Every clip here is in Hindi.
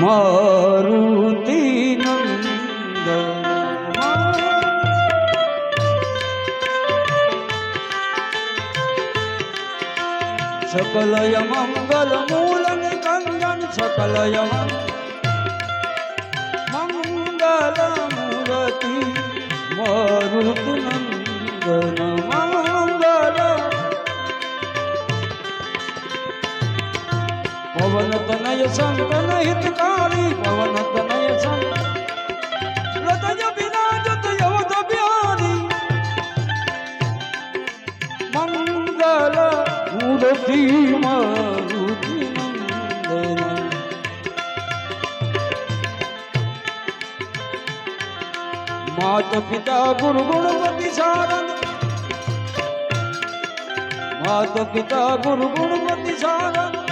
મારુતિનંદ સકલય મંગલ મૂલ કંદન સકલય મંગલ મૂર્તિ મારુતિનંદ નમઃ पवन तनय संतन हितकारी पवन तनय संतन रतय विराजत तो यवत तो बिहारी मंगल मूर्ति मरूति मंदिर मात पिता गुरु गुणवती सारन मात पिता गुरु गुणवती सारन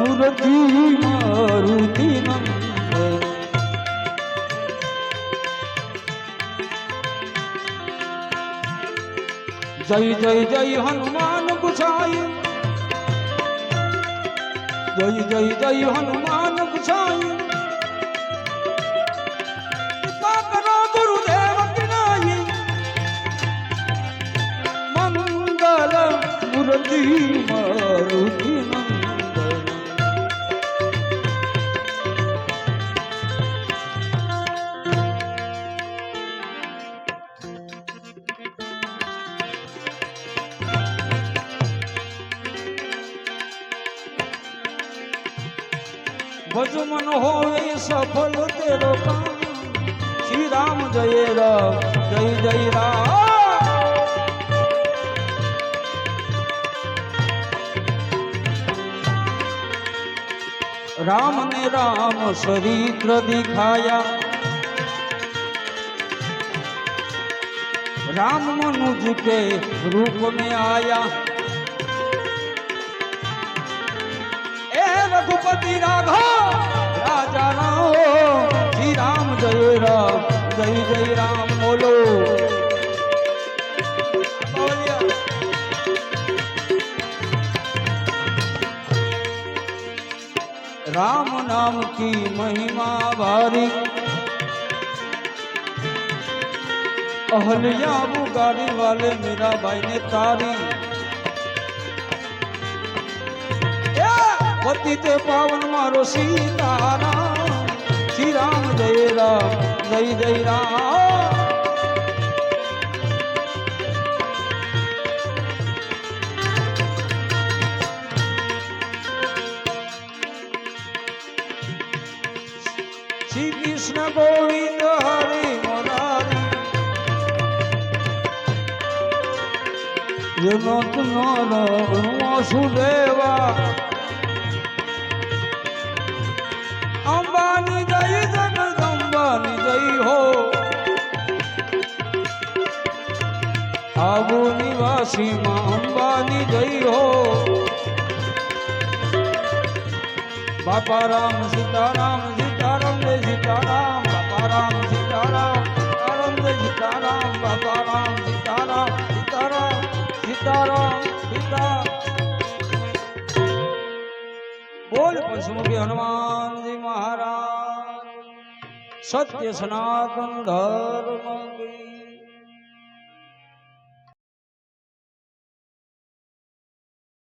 મૂર્તિ મારુતિ નંદન જય જય જય હનુમાન ગુસાઈ જય જય જય હનુમાન કરો ગુરુદેવ મંગલ મૂર્તિ ભજ મન હોય સફલ તેરો કામ શ્રી રામ જય રામ જય જય રામ राम ने राम चरित्र दिखाया राम मनुज के रूप में आया रघुपति राघव, राजा राम, श्री राम जय राम, जय जय राम बोलो। राम नाम की महिमा भारी अहल्या गाड़ी वाले मेरा भाई ने तारी। પતિતે પાવન મારો સીતારામ. શ્રી રામ જય રામ, જય જય રામ. શ્રી કૃષ્ણ ગોવિંદ હરે મોરારી. જનક નર વાસુદેવા. અંબાની જય જગદંબાની જય હો આબુ નિવાસીમાં અંબાની જય હો બાપા રામ સીતારામ સીતારામ જય સીતારામ બાપા રામ સીતારામ સીતારામ જય સીતારામ બાપા રામ સીતારામ સીતારામ સીતારામ સીતા બોલ પશુમુખી હનુમાનજી महाराज सत्य सनातन धर्म